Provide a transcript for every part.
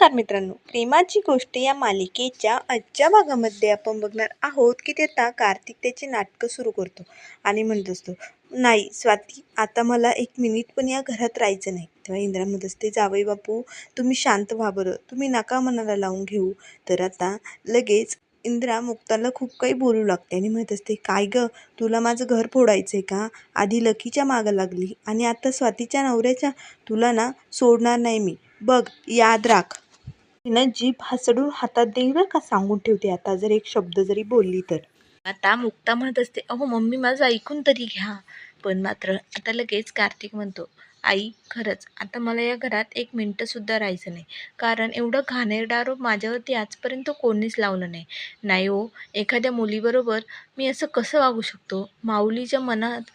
नमस्कार मित्रांनो प्रेमाची गोष्ट या मालिकेच्या आजच्या भागामध्ये आपण बघणार आहोत की ते आता कार्तिक त्याचे नाटकं सुरू करतो आणि म्हणत असतो नाही स्वाती आता मला एक मिनिट पण या घरात राहायचं नाही. तेव्हा इंद्रा म्हणत असते जावई बापू तुम्ही शांत व्हा बरं. तुम्ही नका मनाला लावून घेऊ. तर आता लगेच इंद्रा मुक्ताला खूप काही बोलू लागते आणि म्हणत असते काय गं तुला माझं घर फोडायचं आहे का? आधी लकीच्या मागं लागली आणि आता स्वातीच्या नवऱ्याच्या तुला ना सोडणार नाही मी. बघ याद राख. तिनं जीभ हसडून हातात देईल बरं का सांगून ठेवते. आता जर एक शब्द जरी बोलली तर. आता मुक्ता म्हणत असते अहो मम्मी माझं ऐकून तरी घ्या. पण मात्र आता लगेच कार्तिक म्हणतो आई खरंच आता मला या घरात एक मिनटंसुद्धा राहायचं नाही. कारण एवढं घाणेरडा आरोप माझ्यावरती आजपर्यंत कोणीच लावलं नाही. नाही हो एखाद्या मुलीबरोबर मी असं कसं वागू शकतो? माऊलीच्या मनात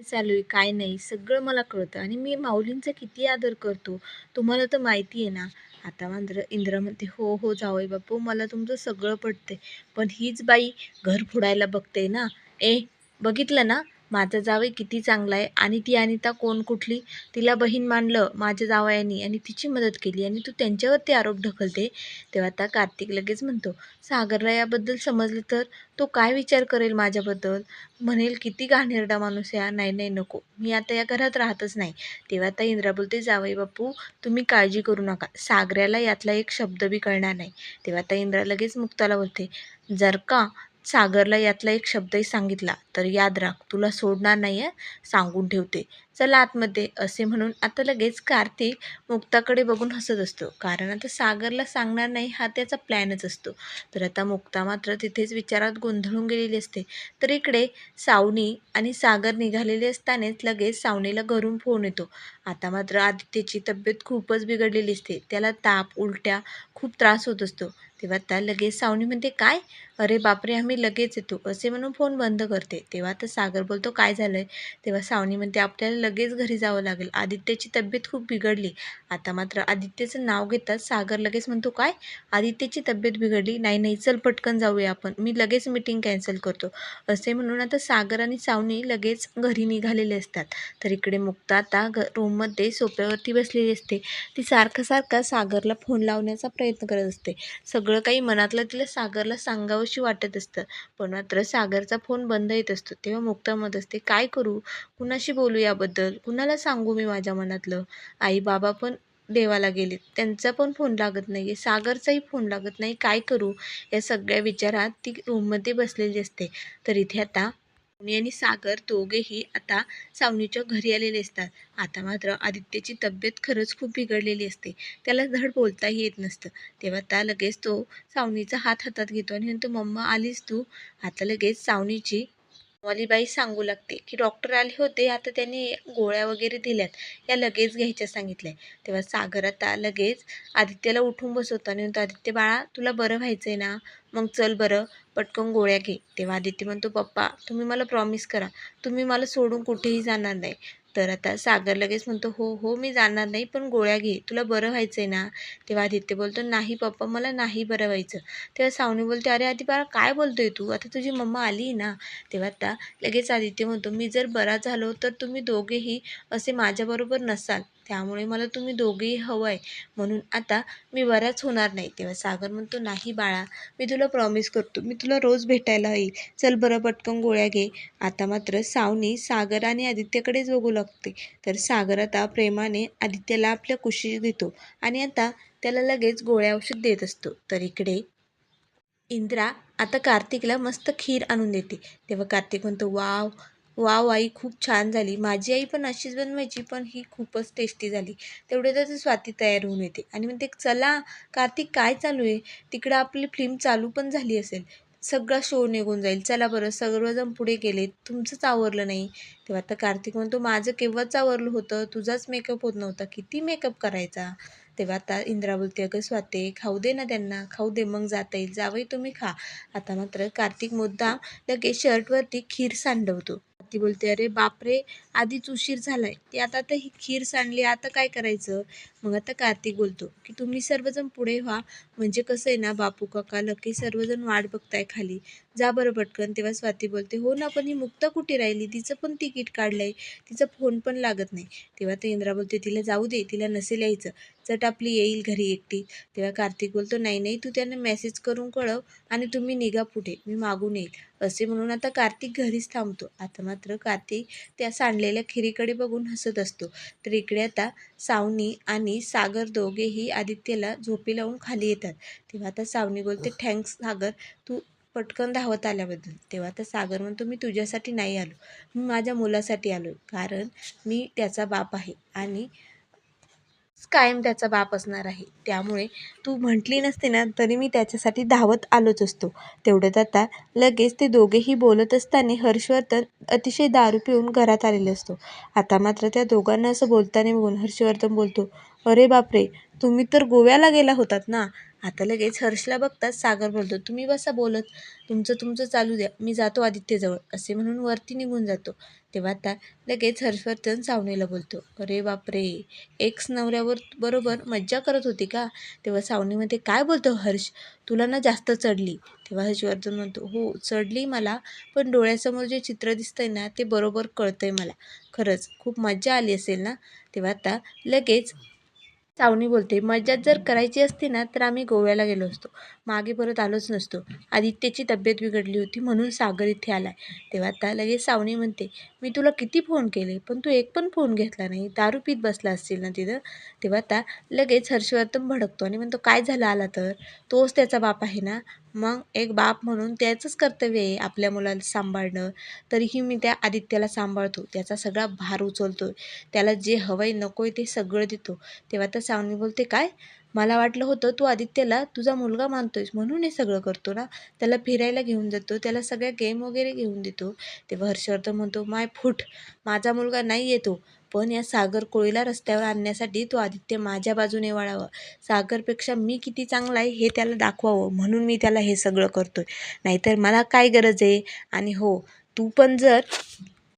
चालू आहे काय नाही सगळं मला कळतं. आणि मी माऊलींचा किती आदर करतो? तुम्हाला तर माहिती आहे ना आता मांजर इंद्र म्हणते हो हो जावई बापू मला तुमचं सगळं पटते पण हीच बाई घर फोडायला बघते ना. ए बघितलं ना? माझा जावई किती चांगला आहे आणि ती अनिता कोण कुठली? तिला बहीण मानलं माझ्या जावयानी आणि तिची मदत केली आणि तू त्यांच्यावरती आरोप ढकलते? तेव्हा आता कार्तिक लगेच म्हणतो सागरला याबद्दल समजलं तर तो काय विचार करेल माझ्याबद्दल? म्हणेल किती घाणेरडा माणूस या नाही नाही नको. मी आता या घरात राहतच नाही. तेव्हा आता इंद्रा बोलते जावई बापू तुम्ही काळजी करू नका. सागऱ्याला यातला एक शब्द बी कळणार नाही. तेव्हा आता इंद्रा लगेच मुक्ताला बोलते जर का सागरला यातला एक शब्दही सांगितला तर याद राख तुला सोडणार नाही आहे सांगून ठेवते. चला आतमध्ये असे म्हणून आता लगेच कार्तिक मुक्ताकडे बघून हसत असतो. कारण आता सागरला सांगणार नाही हा त्याचा प्लॅनच असतो. तर आता मुक्ता मात्र तिथेच विचारात गोंधळून गेलेली असते. तर इकडे सावनी आणि सागर निघालेले असतानाच लगेच सावनीला घरून फोन येतो. आता मात्र आदित्यची तब्येत खूपच बिघडलेली असते. त्याला ताप उलट्या खूप त्रास होत असतो. तेव्हा त्या लगेच सावनी म्हणते काय? अरे बापरे आम्ही लगेच येतो. असे म्हणून फोन बंद करते. तेव्हा तर सागर बोलतो काय झालं आहे तेव्हा सावनी म्हणते आपल्याला लगेच घरी जावं लागेल. आदित्यची तब्येत खूप बिघडली. आता मात्र आदित्यचं नाव घेताच सागर लगेच म्हणतो काय? आदित्यची तब्येत बिघडली? नाही नाही. चल पटकन जाऊया आपण. मी लगेच मिटिंग कॅन्सल करतो. असे म्हणून आता सागर आणि सावनी लगेच घरी निघालेले असतात. तर इकडे मुक्ता आता घ रूममध्ये सोप्यावरती बसलेली असते. ती सारखं सारखा सागरला फोन लावण्याचा प्रयत्न करत असते. सगळं काही मनातलं तिला सागरला सांगावंशी वाटत असतं. पण मात्र सागरचा फोन बंद येत असतो तेव्हा मुक्ता असते काय करू? कुणाशी बोलू याबद्दल? कुणाला सांगू मी माझ्या मनातलं? आई बाबा पण देवाला गेलेत. त्यांचा पण फोन लागत नाही आहे सागरचाही फोन लागत नाही. काय करू? या सगळ्या विचारात ती रूममध्ये बसलेली असते. तर इथे आता सावनी आणि सागर दोघेही आता सावनीच्या घरी आलेले असतात. आता मात्र आदित्यची तब्येत खरंच खूप बिघडलेली असते. त्याला धड बोलताही येत नसतं. तेव्हा त्या लगेच तो सावनीचा हात हातात घेतो आणि म्हणतो मम्मा आलीस तू? आता लगेच सावनीची बाई सांगू लागते की डॉक्टर आले होते आता त्यांनी गोळ्या वगैरे दिल्यात. या लगेच घ्यायच्या सांगितल्या. तेव्हा सागर आता लगेच आदित्यला उठून बसवतो आणि म्हणतो आदित्य बाळा तुला बरं व्हायचं आहे ना? मग चल बरं पटकन गोळ्या घे. तेव्हा आदित्य म्हणतो पप्पा तुम्ही मला प्रॉमिस करा. तुम्ही मला सोडून कुठेही जाणार नाही. तर आता सागर लगेच म्हणतो हो हो मी जाणार नाही पण गोळ्या घे तुला बरं व्हायचं आहे ना. तेव्हा आदित्य बोलतो नाही पप्पा मला नाही बरं व्हायचं. तेव्हा सावनी बोलते अरे आधी बाळा काय बोलतोय तू? आता तुझी मम्मा आली ना. तेव्हा आता लगेच आदित्य म्हणतो मी जर बरा झालो तर तुम्ही दोघेही असे माझ्याबरोबर नसाल. त्यामुळे मला तुम्ही दोघेही हवं आहे म्हणून आता मी बराच होणार नाही तेव्हा. सागर म्हणतो नाही बाळा मी तुला प्रॉमिस करतो. मी तुला रोज भेटायला येईल. चल बरं पटकन गोळ्या घे. आता मात्र सावनी सागर आणि आदित्यकडेच बघू लागते. तर सागर आता प्रेमाने आदित्यला आपल्या कुशीत घेतो आणि आता त्याला लगेच गोळ्या औषध देत असतो. तर इकडे इंद्रा आता कार्तिकला मस्त खीर आणून देते. तेव्हा कार्तिक म्हणतो वाव वाव आई खूप छान झाली. माझी आई पण अशीच बनवायची पण ही खूपच टेस्टी झाली. तेवढे तर स्वाती तयार होऊन येते. आणि म्हणते चला कार्तिक काय चालू आहे? तिकडं आपली फिल्म चालू पण झाली असेल. सगळा शो निघून जाईल. चला बरं सर्वजण पुढे गेले तुमचंच आवरलं नाही. तेव्हा आता कार्तिक म्हणतो माझं केव्हाच आवरलं होतं? तुझाच मेकअप होत नव्हता. किती मेकअप करायचा? तेव्हा आता इंद्रा बोलते अगं स्वाते खाऊ दे ना त्यांना. खाऊ दे मग जाता येईल. जावई तुम्ही खा. आता मात्र कार्तिक मुद्दाम लगेच शर्टवरती खीर सांडवतो. ती बोलते अरे बापरे! आधीच उशीर झालाय. ती आता तर ही खीर सांडली. आता काय करायचं? मग आता कार्तिक बोलतो की तुम्ही सर्वजण पुढे व्हा. म्हणजे कसं आहे ना बापू काका लकी सर्वजण वाट बघताय खाली. जा बरं पटकन तेव्हा स्वाती बोलते हो ना पण ही मुक्त कुठे राहिली? तिचं पण तिकीट काढलं आहे तिचा फोन पण लागत नाही. तेव्हा ते इंद्रा बोलते तिला जाऊ दे तिला नसेल यायचं. चट आपली येईल घरी एकटी. तेव्हा कार्तिक बोलतो नाही नाही तू त्यांना मेसेज करून कळव आणि तुम्ही निघा पुढे मी मागून येईल. असे म्हणून आता कार्तिक घरीच थांबतो. आता मात्र कार्तिक त्या सांडलेल्या खिरीकडे बघून हसत असतो. तर इकडे आता सावनी आणि सागर दोघेही आदित्यला झोपी लावून खाली येतात. तेव्हा आता सावनी बोलते थँक्स सागर तू पटकन धावत आल्याबद्दल. तेव्हा तर सागर म्हणतो मी तुझ्यासाठी नाही आलो. मी माझ्या मुलासाठी आलो कारण मी त्याचा बाप आहे आणि कायम त्याचा बाप असणार आहे. त्यामुळे तू म्हटली नसते ना तरी मी त्याच्यासाठी धावत आलोच असतो. तेवढ्यात आता लगेच ते दोघेही बोलत असताना हर्षवर्धन अतिशय दारू पिऊन घरात आलेले असतो. आता मात्र त्या दोघांना असं बोलताना बघून हर्षवर्धन बोलतो अरे बापरे तुम्ही तर गोव्याला गेला होतात ना? आता लगेच हर्षला बघताच सागर बोलतो तुम्ही बसा बोलत तुमचं तुमचं चालू द्या मी जातो आदित्यजवळ असे म्हणून वरती निघून जातो. तेव्हा आता लगेच हर्षवर्धन सावनीला बोलतो अरे बापरे एक्स नवऱ्यावर बरोबर मज्जा करत होती का? तेव्हा सावनीमध्ये काय बोलतो हर्ष तुला ना जास्त चढली. तेव्हा हर्षवर्धन म्हणतो हो चढली मला पण डोळ्यासमोर जे चित्र दिसतंय ना ते बरोबर कळतंय मला. खरंच खूप मज्जा आली असेल ना? तेव्हा आता लगेच सावनी बोलते. मज्जात जर करायची असती ना तर आम्ही गोव्याला गेलो असतो. मागे परत आलोच नसतो. आदित्यची तब्येत बिघडली होती म्हणून सागर इथे आलाय. तेव्हा आता लगेच सावनी म्हणते मी तुला किती फोन केले पण तू एक पण फोन घेतला नाही. दारू पीत बसला असतील ना तिथं? तेव्हा आता लगेच हर्षवर्धन भडकतो आणि म्हणतो काय झालं आला तर? तोच त्याचा बाप आहे ना? मग एक बाप म्हणून त्याचंच कर्तव्य आहे आपल्या मुलाला सांभाळणं. तरीही मी त्या आदित्याला सांभाळतो. त्याचा सगळा भार उचलतो त्याला जे हवंय नकोय ते सगळं देतो. तेव्हा तर सावनी बोलते काय? मला वाटलं होतं तू आदित्यला तुझा मुलगा मानतोयस म्हणून हे सगळं करतो ना. त्याला फिरायला घेऊन जातो त्याला सगळ्या गेम वगैरे घेऊन देतो. तेव्हा हर्षवर्धन म्हणतो माय फूट माझा मुलगा नाही येतो पण या सागर कोळीला रस्त्यावर आणण्यासाठी तो आदित्य माझ्या बाजूने वळावा. सागरपेक्षा मी किती चांगला आहे हे त्याला दाखवावं म्हणून मी त्याला हे सगळं करतोय. नाहीतर मला काय गरज आहे? आणि हो तू पण जर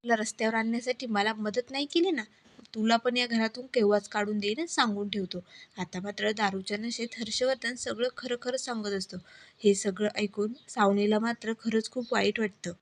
रस्त्यावर आणण्यासाठी मला मदत नाही केली ना तुला पण या घरातून केव्हाच काढून देईन सांगून ठेवतो. आता मात्र दारूच्या नशेत हर्षवर्धन सगळं खरं खरं सांगत असतो. हे सगळं ऐकून सावनीला मात्र खरंच खूप वाईट वाटतं.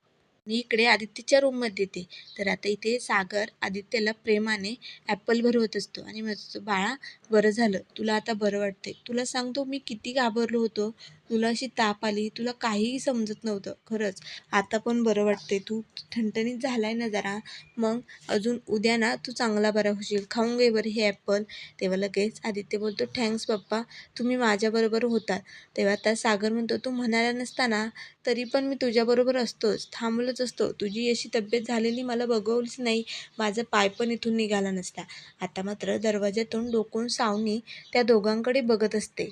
आणि इकडे आदित्यच्या रूममध्ये येते. तर आता इथे सागर आदित्यला प्रेमाने ॲपल भरवत असतो. आणि म्हणतो बाळा बरं झालं. तुला आता बरं वाटतंय. तुला सांगतो मी किती घाबरलो होतो. तुला अशी ताप आली तुला काहीही समजत नव्हतं खरंच. आता पण बरं वाटते तू ठणठणीत झाला आहे ना जरा. मग अजून उद्या ना तू चांगला बरा होशील. खाऊन घे बरं हे ॲपल तेव्हा लगेच आदित्य बोलतो थँक्स पप्पा. तुम्ही माझ्याबरोबर होता तेव्हा आता सागर म्हणतो तू म्हणाला नसताना तरी पण मी तुझ्याबरोबर असतोच. थांबलोच असतो. तुझी अशी तब्येत झालेली मला बघवलीच नाही. माझा पाय पण इथून निघाला नसता. आता मात्र दरवाज्यातून डोकून सावनी त्या दोघांकडे बघत असते.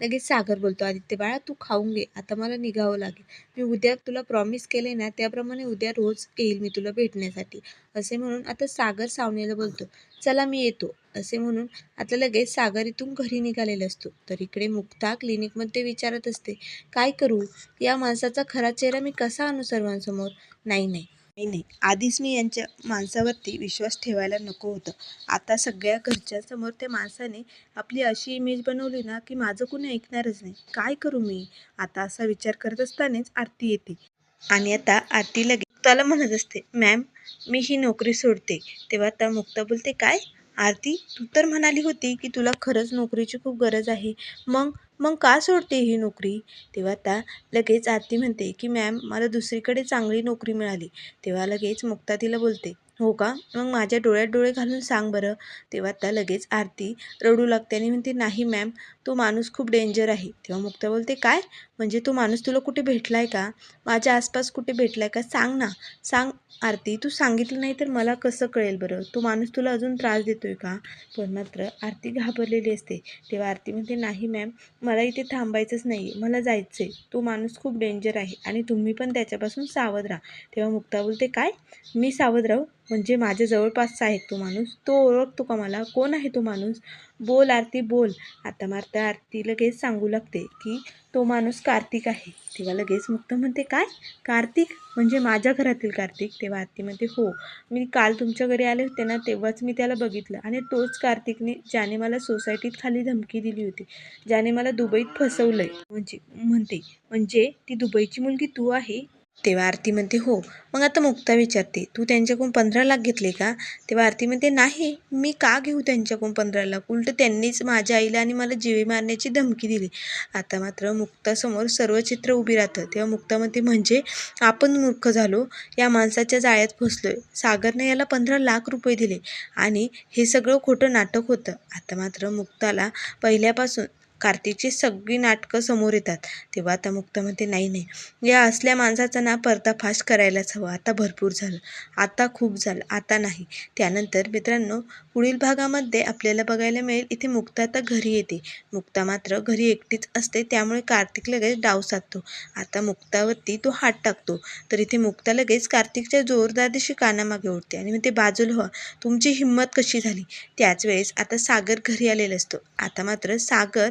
लगेच सागर बोलतो आदित्य बाळा तू खाऊन घे आता मला निघावं लागेल. मी उद्या तुला प्रॉमिस केले ना त्याप्रमाणे उद्या रोज येईल मी तुला भेटण्यासाठी. असे म्हणून आता सागर सावनेला बोलतो चला मी येतो. असे म्हणून आता लगेच सागर इथून घरी निघालेला असतो. तर इकडे मुक्ता क्लिनिकमध्ये विचारत असते काय करू? या माणसाचा खरा चेहरा मी कसा आणू सर्वांसमोर? नाही नाही. नाही नाही. आधीच मी यांच्या माणसावरती विश्वास ठेवायला नको होतं. आता सगळ्या घरच्यांसमोर त्या माणसाने आपली अशी इमेज बनवली ना की माझं कुणी ऐकणारच नाही. काय करू मी? आता असा विचार करत असतानाच आरती येते. आणि आता आरती लगेच मुक्ताला म्हणत असते मॅम मी ही नोकरी सोडते. तेव्हा आता मुक्ता बोलते काय? आरती तू तर म्हणाली होती की तुला खरंच नोकरीची खूप गरज आहे. मग मग का सोडते ही नोकरी? तेव्हा त्या लगेच आरती म्हणते की मॅम मला दुसरीकडे चांगली नोकरी मिळाली. तेव्हा लगेच मुक्ता तिला बोलते हो का? मग माझ्या डोळ्यात डोळे घालून सांग बरं. तेव्हा त्या लगेच आरती रडू लागते आणि म्हणते नाही मॅम तो माणूस खूप डेंजर आहे. तेव्हा मुक्ता बोलते काय? म्हणजे तो माणूस तुला कुठे भेटला आहे का? माझ्या आसपास कुठे भेटला आहे का? सांग ना. सांग आरती. तू सांगितलं नाही तर मला कसं कळेल बरं? तो माणूस तुला अजून त्रास देतोय का? पण मात्र आरती घाबरलेली असते. तेव्हा आरती म्हणते नाही मॅम मला इथे थांबायचंच नाही मला जायचं आहे तो माणूस खूप डेंजर आहे आणि तुम्ही पण त्याच्यापासून सावध राहा. तेव्हा मुक्ता बोलते काय? मी सावध राहू? म्हणजे माझ्या जवळपासचा आहे तो माणूस? तो ओळखतो का मला? कोण आहे तो माणूस? बोल आरती बोल. आता मारता आरती लगेच सांगू लागते की तो माणूस कार्तिक आहे. तेव्हा लगेच मुक्त म्हणते काय? कार्तिक? म्हणजे माझ्या घरातील कार्तिक? तेव्हा आरती म्हणते हो. मी काल तुमच्या घरी आले होते ना तेव्हाच मी त्याला बघितलं आणि तोच कार्तिकने ज्याने मला सोसायटीत खाली धमकी दिली होती ज्याने मला दुबईत फसवलंय. म्हणजे म्हणते म्हणजे ती दुबईची मुलगी तू आहे? तेव्हा आरती म्हणते हो. मग आता मुक्ता विचारते तू त्यांच्याकडून पंधरा लाख घेतले का? तेव्हा आरती म्हणते नाही मी का घेऊ त्यांच्याकडून पंधरा लाख? उलट त्यांनीच माझ्या आईला आणि मला जीवे मारण्याची धमकी दिली. आता मात्र मुक्तासमोर सर्व चित्र उभी राहतं. तेव्हा मुक्ता म्हणते म्हणजे आपण मूर्ख झालो? या माणसाच्या जाळ्यात फसलोय. सागरने याला पंधरा लाख रुपये दिले आणि हे सगळं खोटं नाटक होतं. आता मात्र मुक्ताला पहिल्यापासून कार्तिकची सगळी नाटकं समोर येतात. तेव्हा आता मुक्ता म्हणते नाही नाही. या असल्या माणसाचा ना पर्दाफाश करायलाच हवा. आता भरपूर झालं. आता खूप झालं. आता नाही. त्यानंतर मित्रांनो पुढील भागामध्ये आपल्याला बघायला मिळेल इथे मुक्ता आता घरी येते. मुक्ता मात्र घरी एकटीच असते. त्यामुळे कार्तिक लगेच डाव साधतो. आता मुक्तावरती तो हात टाकतो. तर इथे मुक्ता लगेच कार्तिकच्या जोरदार दिवशी कानामागे उडते आणि मग ते बाजूला व्हा. तुमची हिंमत कशी झाली? त्याच वेळेस आता सागर घरी आलेला असतो. आता मात्र सागर